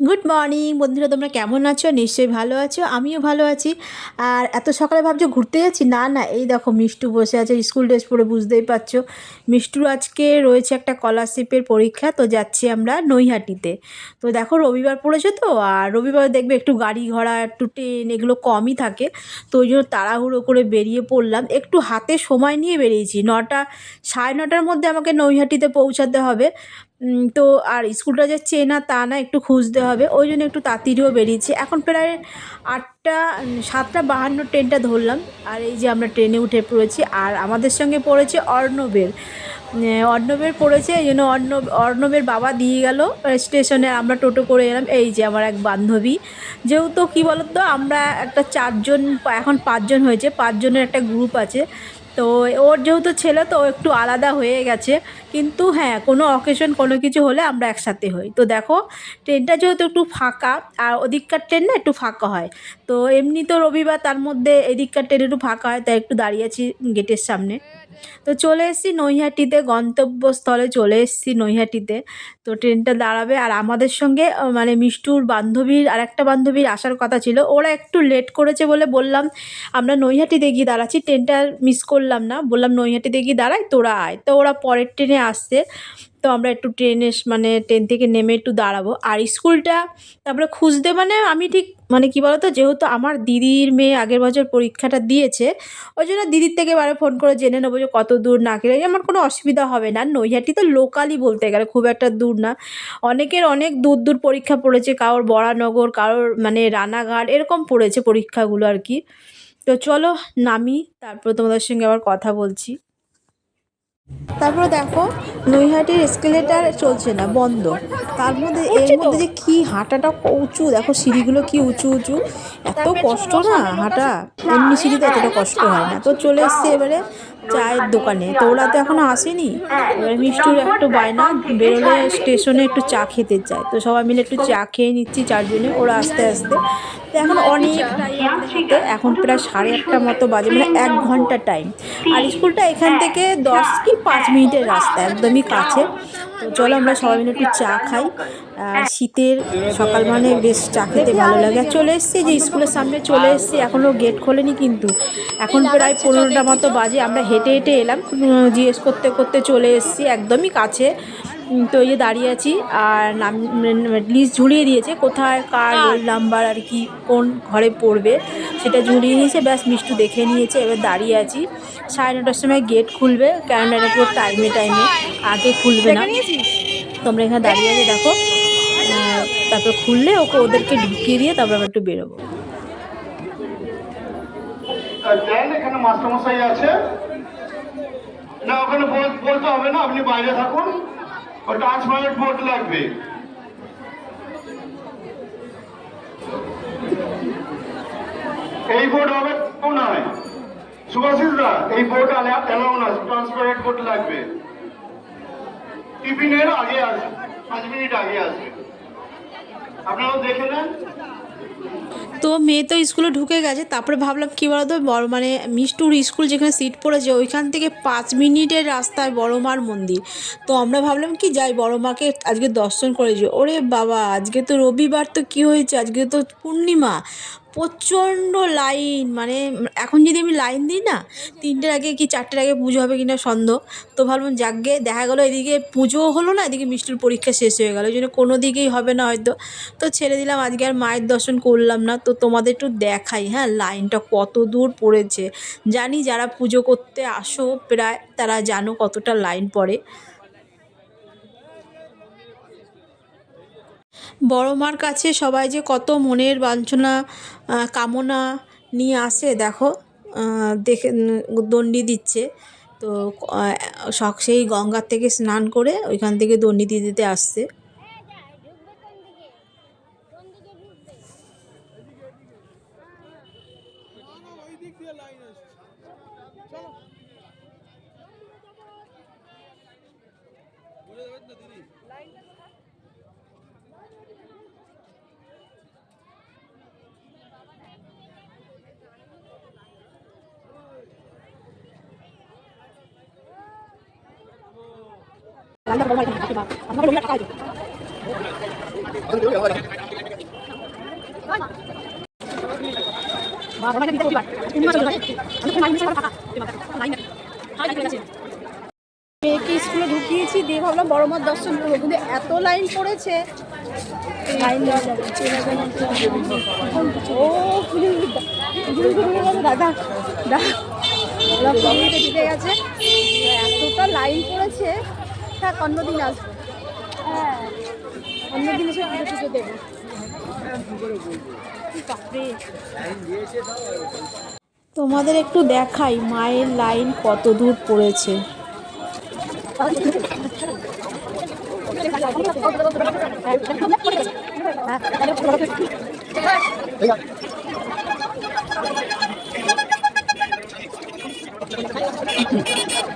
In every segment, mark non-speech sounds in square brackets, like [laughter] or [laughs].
Good morning বন্ধুরা, তোমরা কেমন আছো? নিশ্চয়ই ভালো আছো, আমিও ভালো আছি। আর এত সকালে ভাবছ ঘুরতে যাচ্ছি? না না, এই দেখো মিষ্টু বসে আছে, স্কুল ড্রেস পরে বুঝতেই পারছ। মিষ্টুর আজকে রয়েছে একটা স্কলারশিপের পরীক্ষা, তো যাচ্ছি আমরা নৈহাটিতে। তো দেখো রবিবার পড়েছে তো, আর রবিবার দেখবে একটু গাড়ি ঘোড়া, একটু ট্রেন, এগুলো কমই থাকে। তো ওই জন্য তাড়াহুড়ো করে বেরিয়ে পড়লাম। একটু হাতে সময় নিয়ে বেরিয়েছি, নটা, সাড়ে নটার মধ্যে আমাকে নৈহাটিতে পৌঁছাতে হবে। তো আর স্কুলটা যে চেনা তা না, একটু খুঁজতে হবে। ওই জন্য একটু তাড়াতাড়িও বেরিয়েছি। এখন প্রায় আটটা সাতটা বাহান্ন ট্রেনটা ধরলাম। আর এই যে আমরা ট্রেনে উঠে পড়েছি। আর আমাদের সঙ্গে পড়েছে অর্ণবের। অর্ণবের পড়েছে, এই জন্য অর্ণব, অর্ণবের বাবা দিয়ে গেল স্টেশনে। আমরা টোটো করে এলাম। এই যে আমার এক বান্ধবী। যেহেতু কী বলতো, আমরা একটা চারজন, এখন পাঁচজন হয়েছে। পাঁচজনের একটা গ্রুপ আছে। তো ওর যেহেতু ছেলে, তো একটু আলাদা হয়ে গেছে। কিন্তু হ্যাঁ কোনো অকেশন কোনো কিছু হলে আমরা একসাথে হই। তো দেখো ট্রেনটা যেহেতু একটু ফাঁকা, আর ওদিককার ট্রেন না একটু ফাঁকা হয়। তো এমনি তো রবিবার তার মধ্যে এদিককার ট্রেন একটু ফাঁকা হয়, তাই একটু দাঁড়িয়ে আছি গেটের সামনে। তো চলে এসেছি নৈহাটিতে, গন্তব্যস্থলে চলে এসেছি নৈহাটিতে। তো ট্রেনটা দাঁড়াবে আর আমাদের সঙ্গে মানে মিষ্টুর বান্ধবীর আর একটা বান্ধবীর আসার কথা ছিল। ওরা একটু লেট করেছে বলে বললাম, আমরা নৈহাটিতে গিয়ে দাঁড়াচ্ছি, ট্রেনটা মিস করলাম না। বললাম, নৈহাটিতে গিয়ে দাঁড়াই, তোরা আয়। তো ওরা পরের ট্রেনে আসছে। তো আমরা একটু ট্রেনে মানে ট্রেন থেকে নেমে একটু দাঁড়াবো। আর স্কুলটা তারপরে খুঁজতে মানে আমি ঠিক মানে কী বলতো, যেহেতু আমার দিদির মেয়ে আগের বছর পরীক্ষাটা দিয়েছে, ওই জন্য দিদির থেকে এবারে ফোন করে জেনে নেব যে কত দূর না গেলে আমার কোনো অসুবিধা হবে না। নৈহাটি তো লোকালই বলতে গেলে খুব একটা দূর না। অনেকের অনেক দূর দূর পরীক্ষা পড়েছে, কারোর বরানগর, কারোর মানে রানাঘাট, এরকম পড়েছে পরীক্ষাগুলো আর কি। তো চলো নামি, তারপর তোমাদের সঙ্গে আবার কথা বলছি। তারপরে দেখো নৈহাটির স্কেলেটার চলছে না বন্ধ। তার মধ্যে এর মধ্যে যে কি হাঁটাটা উঁচু দেখো সিঁড়িগুলো কি উঁচু উঁচু। এত কষ্ট না হাঁটা এমনি সিঁড়িতে এতটা কষ্ট হয় না। তো চলে এসছে এবারে চায়ের দোকানে। তো ওরা তো এখনও আসেনি। এবার মিষ্টির একটু বায়না, বেরোলে স্টেশনে একটু চা খেতে চায় তো সবাই মিলে একটু চা খেয়ে নিচ্ছি চারজনে, ওরা আস্তে আস্তে। তো এখন অনেক এখন প্রায় সাড়ে আটটা মতো বাজে মানে এক ঘণ্টা টাইম আর স্কুলটা এখান থেকে দশ কি পাঁচ মিনিটের রাস্তা, একদমই কাছে। চলো আমরা সবাই মিলে একটু চা খাই। আর শীতের সকাল মানে বেশ চা খেতে ভালো লাগে। আর চলে এসছি যে স্কুলের সামনে চলে এসছি, এখনও গেট খোলেনি কিন্তু। এখন প্রায় পনেরোটা মতো বাজে, আমরা হেঁটে হেঁটে এলাম। জিজ্ঞেস করতে করতে চলে এসছি, একদমই কাছে। তো এই যে দাঁড়িয়ে আছি আর নাম লিস্ট ঝুলিয়ে দিয়েছে কোথায় কার রোল নাম্বার আর কি কোন ঘরে পড়বে সেটা ঝুলিয়ে নিয়েছে ব্যাস মিষ্টু দেখে নিয়েছে এবার দাঁড়িয়ে আছি। সাড়ে নটার সময় গেট খুলবে কেননা এটা পুরো টাইমে টাইমে আগে খুলবে না। তোমরা এখানে দাঁড়িয়ে আছে দেখো। তারপর খুললে ওকে ওদেরকে ঢুকিয়ে দিয়ে তারপর আবার একটু বেরোবো। এখানে মাস্টারমশাই আছে। না ওখানে বলতে হবে না আপনি বাইরে থাকুন। ও ট্রান্সপারেন্ট বোর্ড লাগবে। এই বোর্ড হবে নয়। সুভাষিসরা এই বোর্ড অ্যালাউ না ট্রান্সপারেন্ট বোর্ড লাগবে। টিফিনের আগে আসবে, পাঁচ মিনিট আগে আসবে। আপনারাও দেখে নেন। তো মেয়ে তো স্কুলে ঢুকে গেছে, তারপরে ভাবলাম কী বলতো, বড় মানে মিষ্টুর স্কুল যেখানে সিট পড়েছে, ওইখান থেকে পাঁচ মিনিটের রাস্তায় বড় মার মন্দির। তো আমরা ভাবলাম কি যাই, বড় মাকে আজকে দর্শন করেছি। ওরে বাবা, আজকে তো রবিবার, তো কি হয়েছে? আজকে তো পূর্ণিমা। প্রচণ্ড লাইন মানে এখন যদি আমি লাইন দিই না, তিনটের আগে কি চারটের আগে পুজো হবে কিনা সন্দেহ। তো ভাবলাম, যাকগে, দেখা গেলো এদিকে পুজোও হলো না, এদিকে মিষ্টির পরীক্ষা শেষ হয়ে গেলো ওই জন্য কোনো দিকেই হবে না হয়তো। তো ছেড়ে দিলাম, আজকে আর মায়ের দর্শন করলাম না, তো তোমাদের একটু দেখাই হ্যাঁ লাইনটা কত দূর পড়েছে। জানি যারা পুজো করতে আসো, প্রায় তারা জানো কতটা লাইন পড়ে। বড় মার কাছে সবাই যে কত মনের বাঞ্ছনা কামনা নিয়ে আসে, দেখো দেখে দণ্ডি দিচ্ছে। তো সেই গঙ্গার থেকে স্নান করে ওইখান থেকে দণ্ডি দিতে আসছে। মেয়েকে স্কুলে ঢুকিয়েছি, দিয়ে ভাবলাম বড় মার দর্শন করব। কিন্তু এত লাইন পড়েছে। ও দাদা দাদা দিতে গেছে। এতটা লাইন পড়েছে। অন্যদিন আসব। হ্যাঁ। অন্যদিন এসে দেবো। তোমাদের একটু দেখাই মায়ের লাইন কত দূর পড়েছে। দেখো [laughs] আমরা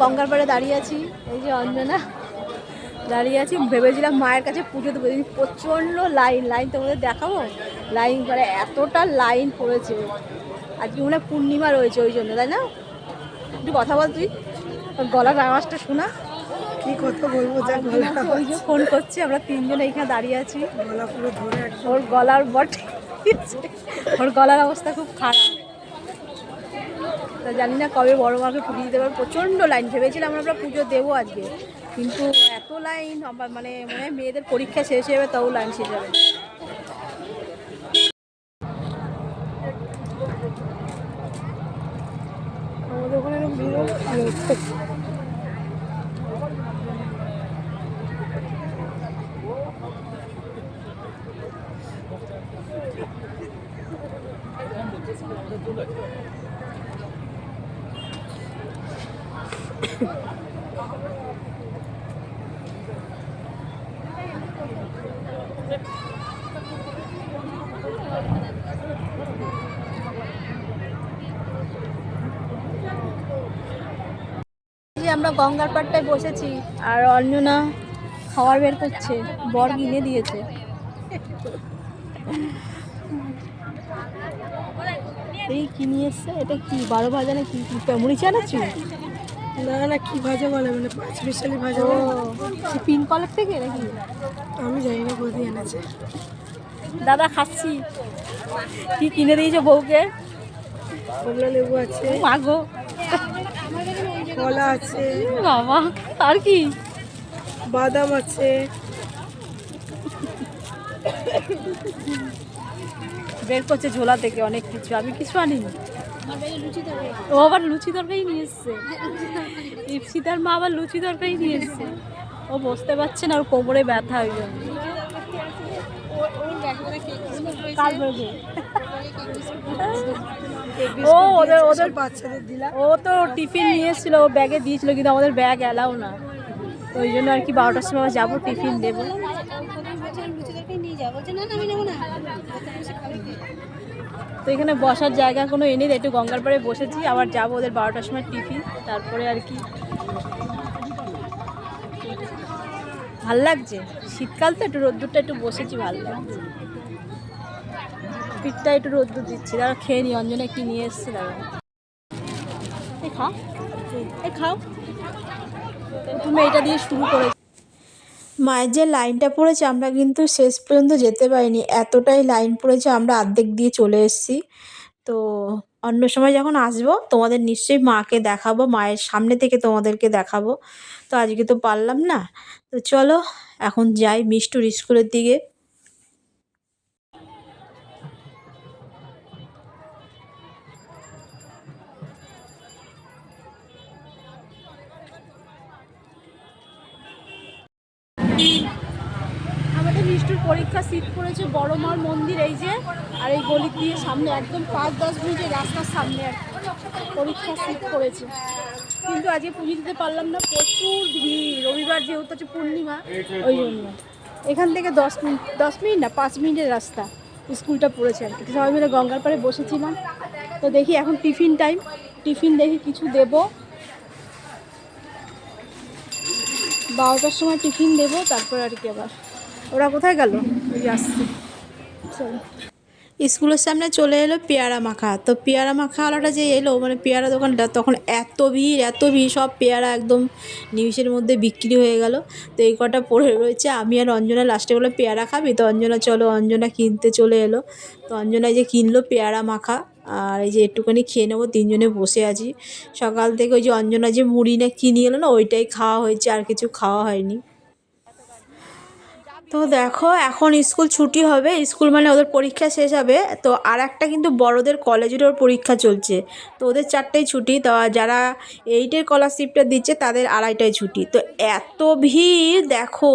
গঙ্গার পাড়ে দাঁড়িয়ে আছি। এই যে অঞ্জনা দাঁড়িয়ে আছি। ভেবেছিলাম মায়ের কাছে পুজো দেবো। প্রচণ্ড লাইন লাইন তোমাদের দেখাবো? লাইন করে এতটা লাইন পড়েছে। আজকে মনে পূর্ণিমা রয়েছে ওই জন্য তাই না? একটু কথা বল তুই। গলার আওয়াজটা শোনা। কি কথা বলব? যা গলা ওই যে ফোন করছে আমরা তিনজন এইখানে দাঁড়িয়ে আছি। গলা পুরো ধরে ওর গলার বট। ওর গলার অবস্থা খুব খারাপ। তা জানি না কবে বড় মাকে পুজো দিতে পারব। প্রচণ্ড লাইন ভেবেছিলাম আমরা পুজো দেবো আজকে। কিন্তু এত লাইন মানে মনে হয় মেয়েদের পরীক্ষা শেষ হয়ে যাবে, তাও লাইন শেষ হবে আমাদের ওখানে এরকম আমরা গঙ্গার পাড়টায় বসেছি আর অঞ্জনা খাওয়ার বের করছে। বর কিনে দিয়েছে। এই কি নিয়ে এসছে? এটা কি বারো ভাজা না কি কি মুড়ি চানাচু না না কি ভাজা বলে মানে পাঁচ মিশালি ভাজা ও পিঙ্ক কলার থেকে নাকি? আমি জানি না কোথায় এনেছে। দাদা খাচ্ছি। কি কিনে দিয়েছ বউকে? কমলা লেবু আছে। মাগো কলা আছে। বাবা আর কি? বাদাম আছে। বের করছে ঝোলা থেকে অনেক কিছু। আমি কিছু আনিনি। ও আবার লুচি তরকারি নিয়ে এসছে। ইপসিতার মা আবার লুচি তরকারি নিয়ে এসছে। ও বসতে পারছে না ওর কোমরে ব্যথা হয়ে যাবে। ব্যাগে? ও ওদের ওদের বাচ্চাদের দিলাম ও তো টিফিন নিয়ে এসেছিল ও ব্যাগে দিয়েছিল কিন্তু আমাদের ব্যাগ এলাও না। ওই জন্য আর কি বারোটার সময় যাব টিফিন দেবো। তো এখানে বসার জায়গা কোনো এনে একটু গঙ্গার পাড়ে বসেছি আবার যাব ওদের বারোটার সময় টিফিন তারপরে আর কি। ভালো লাগছে? শীতকাল তো একটু রোদ্দুরটা একটু বসেছি ভালো লাগছে। পিঠটা একটু রোদ্দুর দিচ্ছি। তারা খেয়ে নি অঞ্জনে কি নিয়ে এসছে দাদা এই খাও। এই খাও। তুমি এটা দিয়ে শুরু করে মায়ের যে লাইনটা পড়েছে আমরা কিন্তু শেষ পর্যন্ত যেতে পারিনি। এতটাই লাইন পড়েছে আমরা অর্ধেক দিয়ে চলে এসেছি। তো অন্য সময় যখন আসব তোমাদের নিশ্চয়ই মাকে দেখাবো মায়ের সামনে থেকে তোমাদেরকে দেখাবো। তো আজকে তো পারলাম না। তো চলো এখন যাই মিষ্টুর স্কুলের দিকে। পরীক্ষা সিট পড়েছে, বড় মার মন্দির এই যে, আর এই গলি দিয়ে সামনে একদম পাঁচ দশ মিনিটের রাস্তার সামনে আর পরীক্ষা সিট পড়েছে। কিন্তু আজকে পুজো দিতে পারলাম না, প্রচুর ভিড়। রবিবার যেহেতু হচ্ছে পূর্ণিমা, ওই জন্য। এখান থেকে দশ মিনিট দশ মিনিট না, পাঁচ মিনিটের রাস্তা স্কুলটা পড়েছে আর কি। সবাই মিলে গঙ্গার পাড়ে বসেছিলাম। তো দেখি এখন টিফিন টাইম টিফিন দেখি কিছু দেবো। বারোটার সময় টিফিন দেবো, তারপর আর কি আবার ওরা কোথায় গেল? আসছে। স্কুলের সামনে চলে এলো পেয়ারা মাখা। তো পেয়ারা মাখাওয়ালাটা যে এলো মানে পেয়ারা দোকানটা, তখন এত ভিড় এত ভিড়, সব পেয়ারা একদম নিমিষের মধ্যে বিক্রি হয়ে গেল। তো এই কটা পড়ে রয়েছে, আমি আর অঞ্জনা লাস্টে বলে পেয়ারা খাবি? তো অঞ্জনা, চলো। অঞ্জনা কিনতে চলে এলো। তো অঞ্জনা যে কিনলো পেয়ারা মাখা, আর এই যে একটুখানি খেয়ে নেব, তিনজনে বসে আছি। সকাল থেকে ওই যে অঞ্জনা যে মুড়ি না কিনে এলো না, ওইটাই খাওয়া হয়েছে, আর কিছু খাওয়া হয়নি। তো দেখো, এখন স্কুল ছুটি হবে। স্কুল মানে ওদের পরীক্ষা শেষ হবে। তো আর একটা কিন্তু বড়দের কলেজেরও পরীক্ষা চলছে। তো ওদের চারটেই ছুটি। তো যারা এইটের স্কলারশিপটা দিচ্ছে, তাদের আড়াইটায় ছুটি। তো এত ভিড়, দেখো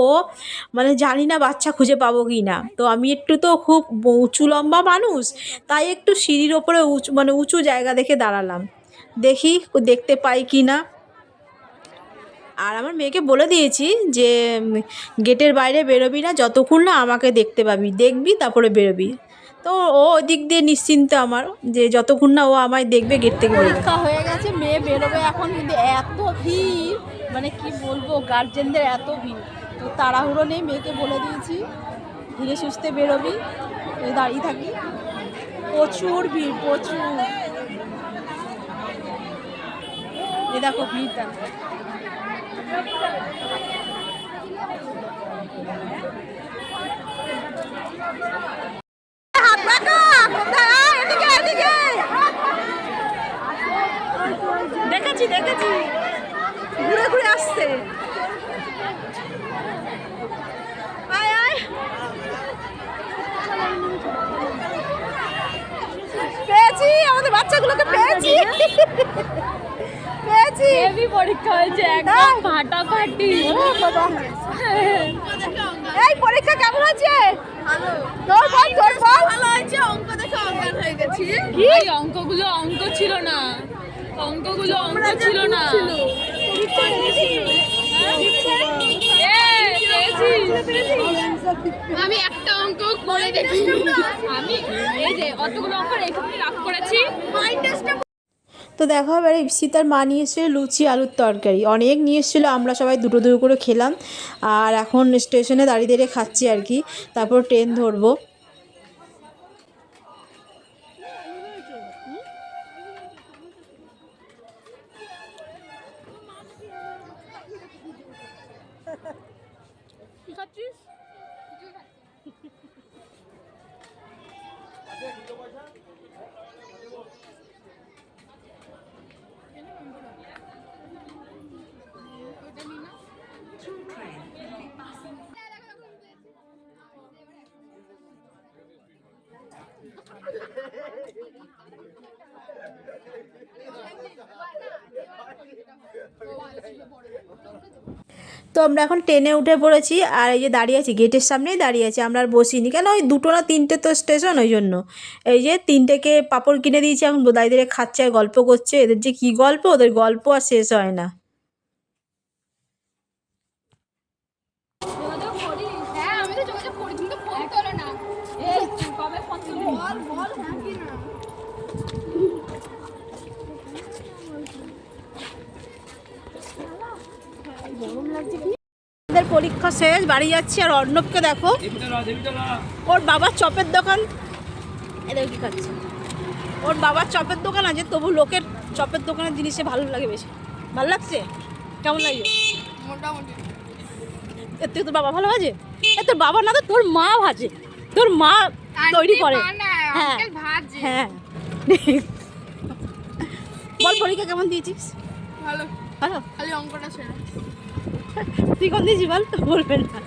মানে জানি না বাচ্চা খুঁজে পাবো কি না তো আমি একটু তো খুব উঁচু লম্বা মানুষ, তাই একটু সিঁড়ির ওপরে উঁচু মানে উঁচু জায়গা দেখে দাঁড়ালাম। দেখি, দেখতে পাই কি না আর আমার মেয়েকে বলে দিয়েছি যে গেটের বাইরে বেরোবি না, যতক্ষণ না আমাকে দেখতে পাবি। দেখবি, তারপরে বেরোবি। তো ও দিক দিয়ে নিশ্চিন্ত আমার যে, যতক্ষণ না ও আমায় দেখবে, গেট থেকে পরীক্ষা হয়ে গেছে, মেয়ে বেরোবে এখন কিন্তু এত ভিড়। মানে কি বলব গার্জেনদের এত ভিড়। তো তাড়াহুড়ো নেই, মেয়েকে বলে দিয়েছি, ধীরে সুস্থে বেরোবি দাঁড়িয়ে থাকি। প্রচুর ভিড়, প্রচুর। এ দেখো ভিড় দেখেছি দেখেছি পেয়েছি আমাদের বাচ্চাগুলোকে পেয়েছি। পেয়েছি হেভি পরীক্ষা হয়েছে একদম? ফাটাফাটি ও বাবা। এই পরীক্ষা কেমন হয়েছে? তোর বল তোর বল। ভালো হয়েছে অঙ্ক দেখে অজ্ঞান হয়ে গেছি। এই অঙ্কগুলো অঙ্ক ছিল না। অঙ্কগুলো অঙ্ক ছিল না। হ্যাঁ? আমি একটা অঙ্ক করে দেখি। আমি এই যে অতগুলো অঙ্ক রেখে রাফ করেছি। তো দেখা হবে আর ইপসিতার মা নিয়ে এসেছিল লুচি, আলুর তরকারি। অনেক নিয়ে এসেছিল, আমরা সবাই দুটো দুটো করে খেলাম। আর এখন স্টেশনে দাঁড়িয়ে দাঁড়িয়ে খাচ্ছি আর কি। তারপর ট্রেন ধরবো। তো আমরা এখন ট্রেনে উঠে পড়েছি আর এই যে দাঁড়িয়ে আছি গেটের সামনেই দাঁড়িয়ে আছি, আমরা আর বসিনি। কেন? ওই দুটো না তিনটে তো স্টেশন ওই জন্য। এই যে তিনটেকে পাঁপড় কিনে দিয়েছি এখন, দাদিদের খাচ্ছে আর গল্প করছে, এদের যে কী গল্প, ওদের গল্প আর শেষ হয় না হ্যাঁ আমি তো যোগাযোগ করি তুমি তো ফোন তোলো না এই কবে ফোন তুলবি বল বল হ্যাঁ কি না আমাদের পরীক্ষা শেষ বাড়ি যাচ্ছি। আর অর্ণবকে দেখো। ওর বাবার চপের দোকান। এদের কি খাচ্ছে। ওর বাবার চপের দোকান আছে তবু লোকের চপের দোকানের জিনিসে ভালো লাগে বেশি। ভালো লাগছে? কেমন লাগছে মোটামুটি। এর থেকে তোর বাবা ভালো ভাজে? এ তোর বাবা না তো তোর মা ভাজে। তোর মা তৈরি করে। হ্যাঁ। হ্যাঁ। বল পরীক্ষা কেমন দিয়েছিস? ভালো। ভালো? খালি অঙ্কটা তুই কোন দিয়েছিস বল বলবেন না।